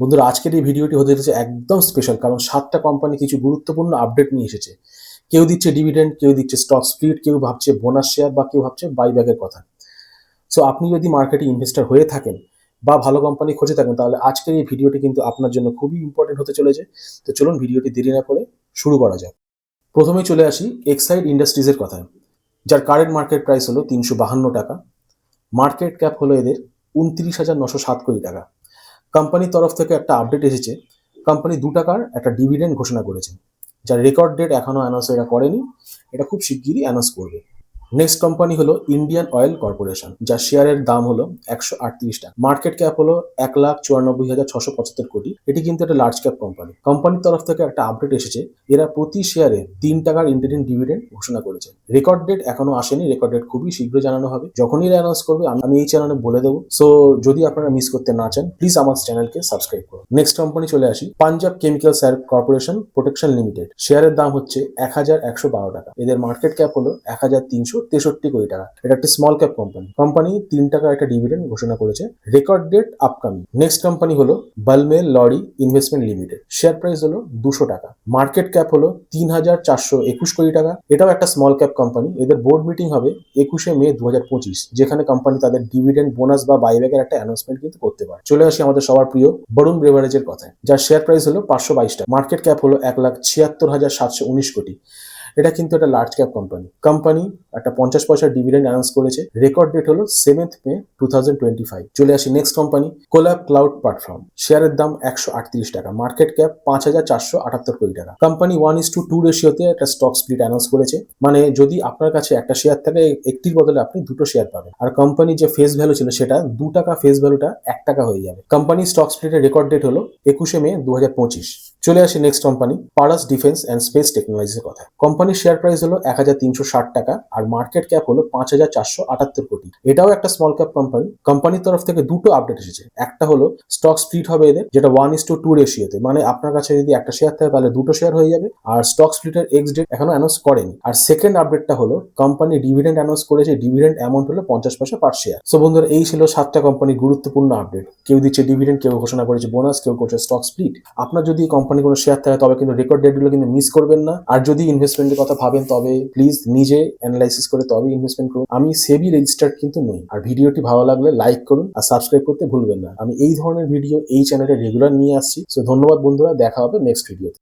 বন্ধুরা, আজকের এই ভিডিওটি হতে চলেছে একদম স্পেশাল কারণ সাতটা কোম্পানি কিছু গুরুত্বপূর্ণ আপডেট নিয়ে এসেছে। কেউ দিচ্ছে ডিভিডেন্ড কেউ দিচ্ছে স্টক স্প্লিট কেউ ভাবছে বোনাস শেয়ার বা কেউ ভাবছে বাইব্যাকের কথা। সো আপনি যদি মার্কেটে ইনভেস্টার হয়ে থাকেন বা ভালো কোম্পানি খুঁজে থাকেন, তাহলে আজকের এই ভিডিওটি কিন্তু আপনার জন্য খুবই ইম্পর্টেন্ট হতে চলেছে। তো চলুন ভিডিওটি দেরি না করে শুরু করা যাক। প্রথমেই চলে আসি এক্সাইড ইন্ডাস্ট্রিজের কথায়। যার কারেন্ট মার্কেট প্রাইস হলো তিনশো বাহান্ন টাকা মার্কেট ক্যাপ হলো এদের উনত্রিশ হাজার নশো সাত কোটি টাকা। কোম্পানির তরফ থেকে একটা আপডেট এসেছে। কোম্পানি দু টাকার একটা ডিভিডেন্ড ঘোষণা করেছে। যার রেকর্ড ডেট এখনও অ্যানাউন্স এরা করেনি। এটা খুব শিগগিরই অ্যানাউন্স করবে। নেক্সট কোম্পানি হলো ইন্ডিয়ান অয়েল কর্পোরেশন যার শেয়ারের দাম হলো একশো আটত্রিশ টাকা। মার্কেট ক্যাপ হলো এক লাখ চুরানব্বই হাজার ছশো পঁচাত্তর কোটি। এটি কিন্তু একটা লার্জ ক্যাপ কোম্পানি কোম্পানির তরফ থেকে একটা আপডেট এসেছে। এরা প্রতি শেয়ারে তিন টাকার ইন্টারিম ডিভিডেন্ড ঘোষণা করেছে। রেকর্ড ডেট এখনও আসেনি। রেকর্ড ডেট খুবই শীঘ্র জানানো হবে। যখনই এরা অ্যানাউন্স করবে, আমি আমি এই চ্যানেলে বলে দেবো। সো যদি আপনারা মিস করতে না চান প্লিজ আমার চ্যানেলকে সাবস্ক্রাইব করুন। নেক্সট কোম্পানি চলে আসি। Punjab chemical sir corporation protection limited শেয়ারের দাম হচ্ছে এক হাজার একশো বারো টাকা। এদের মার্কেট ক্যাপ হলো এক হাজার তিনশো তেষট্টি কোটি টাকা। এটা একটা স্মল ক্যাপ কোম্পানি কোম্পানি তিন টাকা একটা ডিভিডেন্ড ঘোষণা করেছে। Record date upcoming next company হলো Balmer Lawrie investment limited share price হলো দুশো টাকা। মার্কেট ক্যাপ হলো তিন হাজার চারশো একুশ কোটি টাকা। এটাও একটা স্মল ক্যাপ কোম্পানি এদের বোর্ড মিটিং হবে একুশে মে দু হাজার পঁচিশ। যেখানে কোম্পানি তাদের ডিভিডেন্ড বোনাস বা বাইব্যাকের একটা অ্যানাউন্সমেন্ট কিন্তু করতে পারে। চলে আসি আমাদের সবার প্রিয় বরুণ ব্রেভারেজের কথায় যার শেয়ার প্রাইস হলো পাঁচশো বাইশ টাকা। মার্কেট ক্যাপ হলো এক লাখ ছিয়াত্তর হাজার সাতশো উনিশ কোটি। এটা কিন্তু একটা লার্জ ক্যাপ কোম্পানি কোম্পানি একটা পঞ্চাশ পয়সার ডিভিডেন্ড অ্যানাউন্স করেছে। রেকর্ড ডেট হলো seventh May two thousand twenty five চলে আসি next company Colab cloud platform শেয়ারের দাম একশো আটত্রিশ টাকা। মার্কেট ক্যাপ পাঁচ হাজার চারশো আটাত্তর কোটি টাকা। Company one is to two রেশিওতে একটা স্টক স্প্লিট অ্যানাউন্স করেছে। মানে যদি আপনার কাছে একটা শেয়ার থাকে, একটির বদলে আপনি দুটো শেয়ার পাবেন। আর কোম্পানির যে ফেস ভ্যালু ছিল সেটা দু টাকা ফেস ভ্যালুটা এক টাকা হয়ে যাবে। কোম্পানি স্টক স্প্লিটের রেকর্ড ডেট হলো একুশে মে দু হাজার পঁচিশ। চলে আসি next company Paras defence and space টেকনোলজির কথা কোম্পানির শেয়ার প্রাইস হলো এক ষাট টাকা আর মার্কেট ক্যাপ হলো পাঁচ হাজার চারশো আটাত্তর কোটি। এটাও একটা স্মল ক্যাপ কোম্পানি কোম্পানির তরফ থেকে দুটো আপডেট এসেছে। একটা হলো স্টক স্প্লিট হবে এদের, যেটা ওয়ান ইস টু টু রেশিওতে মানে আপনার কাছে যদি একটা শেয়ার থাকে তাহলে দুটো শেয়ার হয়ে যাবে আর স্টক স্প্লিটের এক্স ডেট এখনও অ্যানাউন্স করেনি। আর সেকেন্ড আপডেটটা হলো কোম্পানি ডিভিডেন্ড অ্যানাউন্স করেছে ডিভিডেন্ড অ্যামাউন্ট হলো পঞ্চাশ পয়সা পার শেয়ার সো বন্ধুরা, এই ছিল সাতটা কোম্পানির গুরুত্বপূর্ণ আপডেট কেউ দিচ্ছে ডিভিডেন্ড কেউ ঘোষণা করেছে বোনাস কেউ করছে স্টক স্প্লিট আপনার যদি কোম্পানি কোনো শেয়ার থাকে, তবে কিন্তু রেকর্ড ডেটগুলো কিন্তু মিস করবেন না। আর যদি ইনভেস্টমেন্টের কথা ভাবেন, তবে প্লিজ নিজে অ্যানালাইসিস করে তবে ইনভেস্টমেন্ট করুন। আমি সেবি রেজিস্টার্ড কিন্তু নই। আর ভিডিওটি ভালো লাগলে লাইক করুন আর সাবস্ক্রাইব করতে ভুলবেন না। আমি এই ধরনের ভিডিও এই চ্যানেলে রেগুলার নিয়ে আসছি। তো ধন্যবাদ বন্ধুরা, দেখা হবে নেক্সট ভিডিওতে